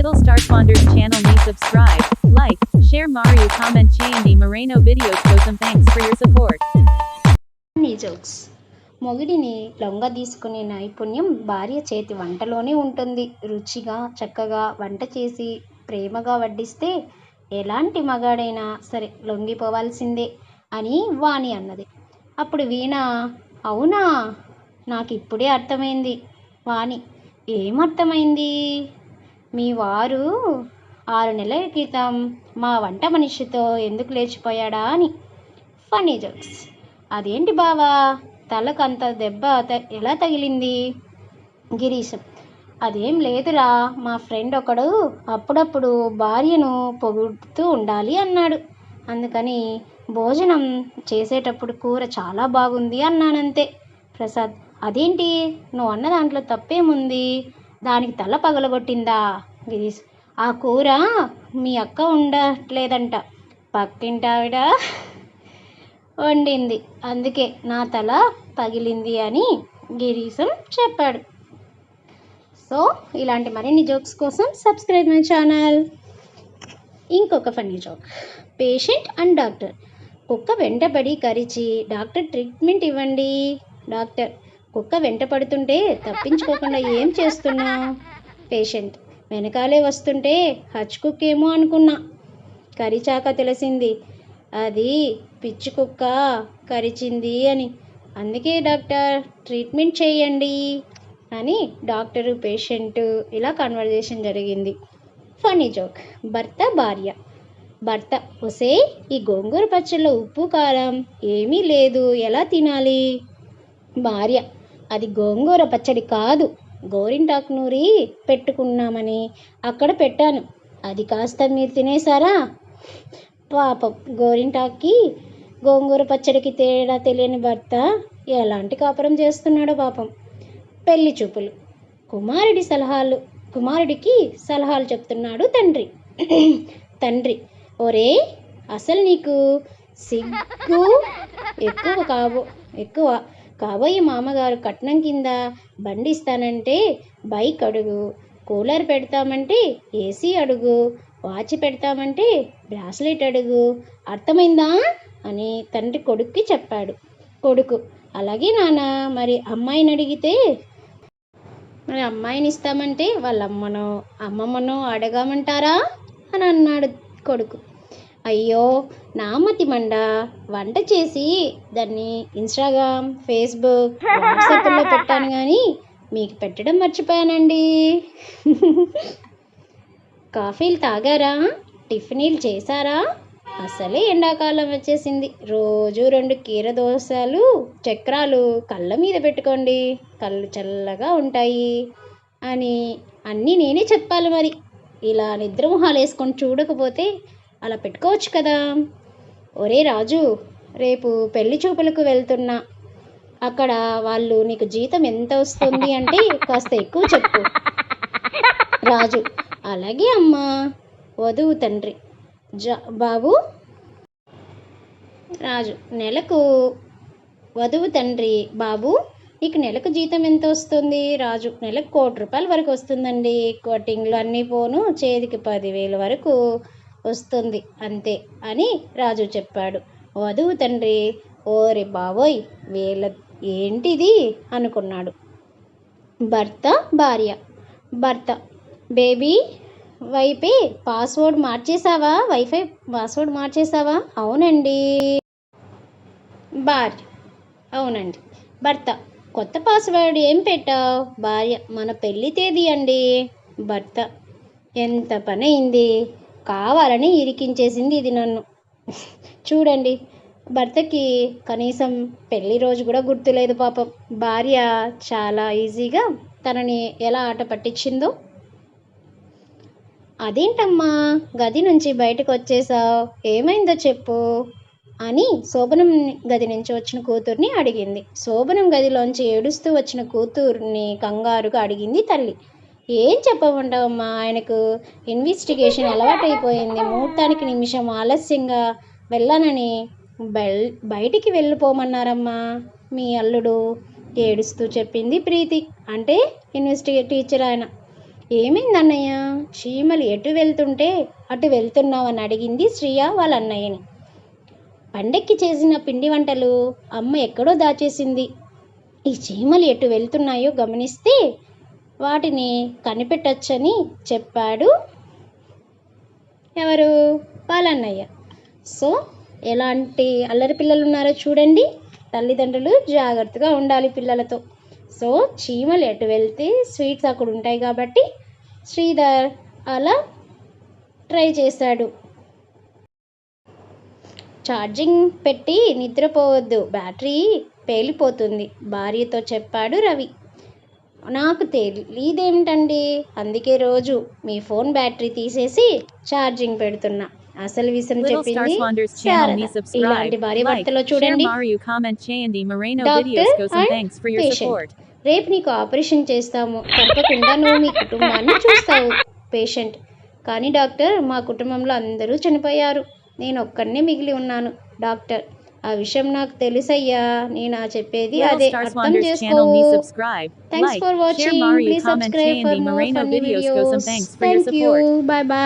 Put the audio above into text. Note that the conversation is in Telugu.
Little Star Sponders channel ని subscribe, like, share Mario comment చేయండి Moreno videos కోసం thanks for your support. నీ జోక్స్ మొగుడిని లొంగ తీసుకునే నైపుణ్యం భార్య చేతి వంటలోనే ఉంటుంది. రుచిగా చక్కగా వంట చేసి ప్రేమగా వడ్డిస్తే ఎలాంటి మగాడైనా సరే లొంగిపోవాల్సిందే అని వాణి అన్నది. అప్పుడు వీణ అవునా? నాకు ఇప్పుడే అర్థమైంది. వాణి ఏమర్థమైంది? మీ వారు ఆరు నెలల క్రితం మా వంట మనిషితో ఎందుకు లేచిపోయాడా అని. ఫనీ జోక్స్ అదేంటి బావా? తలకు అంత దెబ్బ త- ఎలా తగిలింది? గిరీశం. అదేం లేదురా మా ఫ్రెండ్ ఒకడు అప్పుడప్పుడు భార్యను పొగుడుతూ ఉండాలి అన్నాడు. అందుకని భోజనం చేసేటప్పుడు కూర చాలా బాగుంది అన్నానంతే. ప్రసాద్ అదేంటి? నువ్వు అన్న దాంట్లో తప్పేముంది? దానికి తల పగలగొట్టిందా? గిరీష్ ఆ కూర మీ అక్క ఉండట్లేదంట. పక్కింటి ఆవిడ వండింది. అందుకే నా తల పగిలింది అని గిరీశం చెప్పాడు. సో ఇలాంటి మరిన్ని జోక్స్ కోసం సబ్స్క్రైబ్ మై ఛానల్. ఇంకొక funny joke. Patient and doctor. కుక్క వెంటబడి కరిచి డాక్టర్ ట్రీట్మెంట్ ఇవ్వండి. డాక్టర్ కుక్క వెంట పడుతుంటే తప్పించుకోకుండా ఏం చేస్తున్నావు? పేషెంట్. వెనకాలే వస్తుంటే హచ్ కుక్ ఏమో అనుకున్నా. కరిచాక తెలిసింది అది పిచ్చి కుక్క కరిచింది అని. అందుకే డాక్టర్ ట్రీట్మెంట్ చేయండి అని డాక్టరు పేషెంట్ ఇలా కన్వర్జేషన్ జరిగింది. Funny joke. భర్త భార్య. భర్త ఒసే ఈ గోంగూర పచ్చళ్ళలో ఉప్పు కారం ఏమీ లేదు ఎలా తినాలి? భార్య. అది గోంగూర పచ్చడి కాదు. గోరింటాకు నూరి పెట్టుకున్నామని అక్కడ పెట్టాను. అది కాస్త మీరు తినేసారా పాపం గోరింటాకి గోంగూర పచ్చడికి తేడా తెలియని భర్త ఎలాంటి కాపురం చేస్తున్నాడో పాపం. పెళ్ళి చూపులు. కుమారుడి సలహాలు కుమారుడికి సలహాలు చెప్తున్నాడు తండ్రి. తండ్రి ఒరే అసలు నీకు సిగ్గు? ఎక్కువ కాబో ఎక్కువ కాబోయే మామగారు కట్నం కింద బండి ఇస్తానంటే బైక్ అడుగు కూలర్ పెడతామంటే ఏసీ అడుగు. వాచ్ పెడతామంటే బ్రాస్లెట్ అడుగు. అర్థమైందా? అని తండ్రి కొడుక్కి చెప్పాడు. కొడుకు అలాగే నాన్న మరి అమ్మాయిని అడిగితే? మరి అమ్మాయిని ఇస్తామంటే వాళ్ళ అమ్మనో అమ్మమ్మనో అడగమంటారా? అని అన్నాడు కొడుకు. అయ్యో నా మండ వంట చేసి దాన్ని ఇన్స్టాగ్రామ్ ఫేస్బుక్ వాట్సాప్లో పెట్టాను కానీ మీకు పెట్టడం మర్చిపోయానండి. కాఫీలు తాగారా? టిఫినీలు చేశారా? అసలే ఎండాకాలం వచ్చేసింది. రోజు రెండు కీర దోశలు చక్రాలు కళ్ళ మీద పెట్టుకోండి. కళ్ళు చల్లగా ఉంటాయి అని అన్నీ నేనే చెప్పాలి మరి. ఇలా నిద్రమొహాలు వేసుకొని చూడకపోతే అలా పెట్టుకోవచ్చు కదా. ఒరే రాజు రేపు పెళ్ళి చూపులకు వెళ్తున్నా. అక్కడ వాళ్ళు నీకు జీతం ఎంత వస్తుంది అంటే కాస్త ఎక్కువ చెప్పు. రాజు అలాగే అమ్మా. వధువు తండ్రి. జా బాబు? రాజు నెలకు. వధువు తండ్రి బాబు నీకు నెలకు జీతం ఎంత వస్తుంది? రాజు నెలకు కోటి రూపాయల వరకు వస్తుందండి. కోటింగ్లు అన్నీ పోను చేతికి పదివేల వరకు. వస్తుంది. అంతే అని రాజు చెప్పాడు. వధువు తండ్రి ఓరే బాబోయ్ వీళ్ళ ఏంటిది? అనుకున్నాడు. భర్త భార్య. భర్త బేబీ వైపే పాస్వర్డ్ మార్చేసావా వైఫై పాస్వర్డ్ మార్చేసావా అవునండి. భార్య. అవునండి. భర్త కొత్త పాస్వర్డ్ ఏం పెట్టావు? భార్య మన పెళ్ళి తేదీ అండి. భర్త ఎంత పని అయింది కావాలని ఇరికించేసింది ఇది నన్ను. చూడండి భర్తకి కనీసం పెళ్ళి రోజు కూడా గుర్తులేదు పాపం. భార్య చాలా ఈజీగా తనని ఎలా ఆట పట్టించిందో. అదేంటమ్మా గది నుంచి బయటకు వచ్చేసావు ఏమైందో చెప్పు అని శోభనం గది నుంచి వచ్చిన కూతుర్ని అడిగింది. శోభనం గదిలోంచి ఏడుస్తూ వచ్చిన కూతుర్ని కంగారుగా అడిగింది తల్లి. ఏం చెప్పమంటావమ్మా? ఆయనకు ఇన్వెస్టిగేషన్ అలవాటైపోయింది. ముహూర్తానికి నిమిషం ఆలస్యంగా వెళ్ళానని బెల్ బయటికి వెళ్ళిపోమన్నారమ్మా మీ అల్లుడు ఏడుస్తూ చెప్పింది ప్రీతి. అంటే ఇన్వెస్టిగే టీచర్ ఆయన. ఏమైంది అన్నయ్య? చీమలు ఎటు వెళ్తుంటే అటు వెళ్తున్నావని అడిగింది శ్రియ వాళ్ళ అన్నయ్యని. పండక్కి చేసిన పిండి వంటలు అమ్మ ఎక్కడో దాచేసింది. ఈ చీమలు ఎటు వెళ్తున్నాయో గమనిస్తే వాటిని కనిపెట్టొచ్చని చెప్పాడు. ఎవరు? పాలన్నయ్య సో ఎలాంటి అల్లరి పిల్లలు ఉన్నారో చూడండి. తల్లిదండ్రులు జాగ్రత్తగా ఉండాలి పిల్లలతో. సో చీమలు ఎటు వెళ్తే స్వీట్స్ అక్కడ ఉంటాయి కాబట్టి శ్రీధర్ అలా ట్రై చేశాడు. ఛార్జింగ్ పెట్టి నిద్రపోవద్దు. బ్యాటరీ పేలిపోతుంది. భార్యతో చెప్పాడు రవి. నాకు తెలియదేమిటండి అందుకే రోజు మీ ఫోన్ బ్యాటరీ తీసేసి ఛార్జింగ్ పెడుతున్నా. అసలు విషయం చెప్పింది ఇలాంటి భర్తలో share చూడండి. రేపు నీకు ఆపరేషన్ చేస్తాము. తప్పకుండా నువ్వు మీ కుటుంబాన్ని చూస్తావు పేషెంట్. కానీ డాక్టర్ మా కుటుంబంలో అందరూ చనిపోయారు. నేను ఒక్కడనే మిగిలి ఉన్నాను డాక్టర్. ఆ విషయం నాకు తెలుసయ్యా నేను ఆ చెప్పేది Little అదే Star అర్థం Swander's చేసుకో channel me subscribe, thanks like, for share watching Mario please comment subscribe Chandy for more Moreno funny videos goes and videos thanks for your thank you support. Bye bye